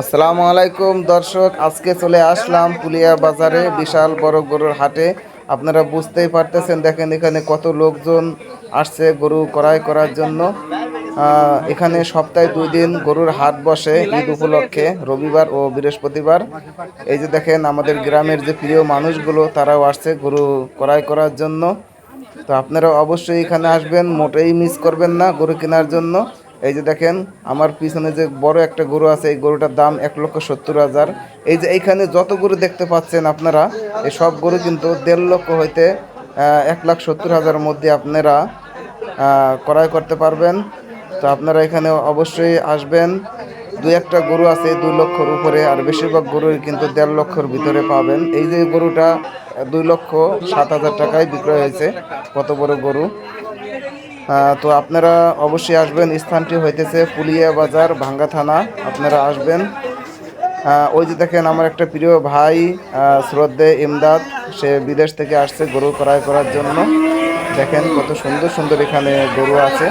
আসসালামু আলাইকুম, দর্শক। আজকে চলে আসলাম পুলিয়া বাজারে, বিশাল বড় গরুর হাটে। আপনারা বুঝতেই পারতেছেন, দেখেন এখানে কত লোকজন আসছে গরু ক্রয় করার জন্য। এখানে সপ্তাহে দুই দিন গরুর হাট বসে, ঈদ উপলক্ষে, রবিবার ও বৃহস্পতিবার। এই যে দেখেন, আমাদের গ্রামের যে প্রিয় মানুষগুলো, তারাও আসছে গরু ক্রয় করার জন্য। তো আপনারা অবশ্যই এখানে আসবেন, মোটেই মিস করবেন না গরু কেনার জন্য। এই যে দেখেন, আমার পিছনে যে বড় একটা গরু আছে, এই গরুটার দাম এক লক্ষ সত্তর হাজার। এই যে এইখানে যত গরু দেখতে পাচ্ছেন আপনারা, এই সব গরু কিন্তু দেড় লক্ষ হইতে এক লাখ সত্তর হাজারের মধ্যে আপনারা ক্রয় করতে পারবেন। তো আপনারা এখানে অবশ্যই আসবেন। দু একটা গরু আছে দুই লক্ষর উপরে, আর বেশিরভাগ গরুই কিন্তু দেড় লক্ষর ভিতরে পাবেন। এই যে গরুটা, দুই লক্ষ সাত হাজার টাকায় বিক্রয় হয়েছে, কত বড় গরু। তো আপনারা অবশ্যই আসবেন। স্থানটি হইতেছে পুলিয়া বাজার, ভাঙ্গা থানা। আপনারা আসবেন। ওই যে দেখেন আমার একটা প্রিয় ভাই শ্রদ্ধে ইমদাদ। সে বিদেশ থেকে আসছে গরু ক্রয় করার জন্য। দেখেন কত সুন্দর সুন্দর এখানে গরু আছে।